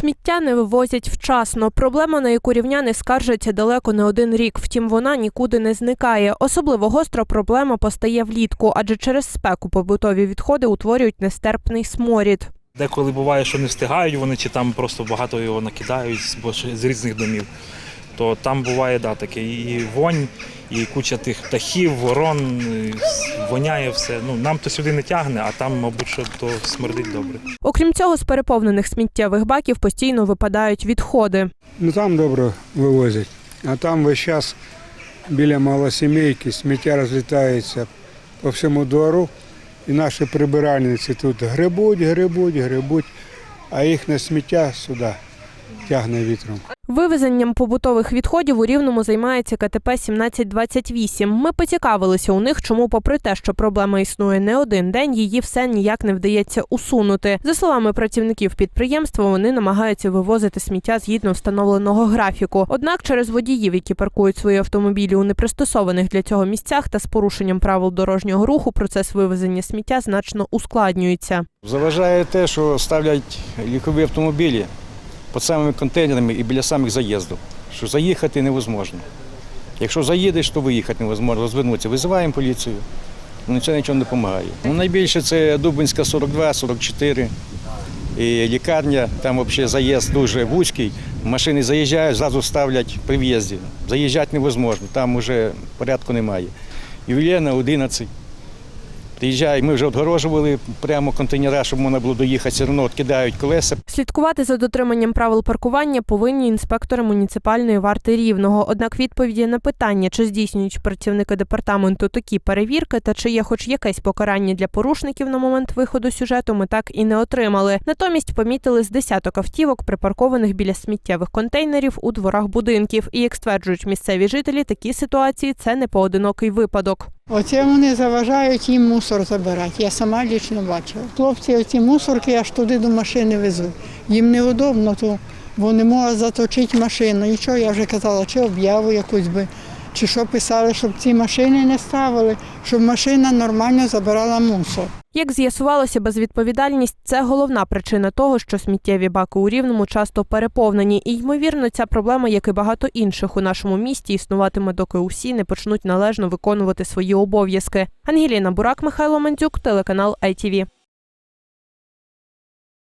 Сміття не вивозять вчасно. Проблема, на яку рівняни скаржаться далеко не один рік. Втім, вона нікуди не зникає. Особливо гостра проблема постає влітку, адже через спеку побутові відходи утворюють нестерпний сморід. Деколи буває, що не встигають вони, чи там просто багато його накидають бо з різних домів. То там буває да, таке і вонь, і куча тих птахів, ворон, воняє все. Ну, нам то сюди не тягне, а там, мабуть, що то смердить добре. Окрім цього, з переповнених сміттєвих баків постійно випадають відходи. Ну там добре вивозять. А там весь час біля малосімейки сміття розлітається по всьому двору. І наші прибиральниці тут грибуть, грибуть, грибуть, а їхнє сміття сюди тягне вітром. Вивезенням побутових відходів у Рівному займається КТП 1728. Ми поцікавилися у них, чому, попри те, що проблема існує не один день, її все ніяк не вдається усунути. За словами працівників підприємства, вони намагаються вивозити сміття згідно встановленого графіку. Однак через водіїв, які паркують свої автомобілі у непристосованих для цього місцях та з порушенням правил дорожнього руху, процес вивезення сміття значно ускладнюється. Заважає те, що ставлять лікові автомобілі під самими контейнерами і біля самих заїздів, що заїхати невозможно. Якщо заїдеш, то виїхати невозможно, розвернутися. Визиваємо поліцію, ну це нічого не допомагає. Ну, найбільше це Дубинська 42, 44 і лікарня, там взагалі заїзд дуже вузький. Машини заїжджають, зразу ставлять при в'їзді. Заїжджати невозможно, там вже порядку немає. Ювілейна 11. Приїжджає, ми вже обгорожували прямо контейнера, щоб можна було доїхати, все одно кидають колеса. Слідкувати за дотриманням правил паркування повинні інспектори муніципальної варти рівного. Однак відповіді на питання, чи здійснюють працівники департаменту такі перевірки та чи є хоч якесь покарання для порушників на момент виходу сюжету, ми так і не отримали. Натомість помітили з десяток автівок, припаркованих біля сміттєвих контейнерів у дворах будинків. І як стверджують місцеві жителі, такі ситуації це не поодинокий випадок. Оце вони заважають їм мусор забирати. Я сама лічно бачила. Хлопці оці мусорки аж туди до машини везуть. Їм неудобно, то вони можуть заточити машину. Нічого, я вже казала, чи об'яву якусь би, чи що писали, щоб ці машини не ставили, щоб машина нормально забирала мусор. Як з'ясувалося, безвідповідальність це головна причина того, що сміттєві баки у рівному часто переповнені. І ймовірно, ця проблема, як і багато інших у нашому місті, існуватиме, доки усі не почнуть належно виконувати свої обов'язки. Ангеліна Бурак, Михайло Мандзюк, телеканал ITV.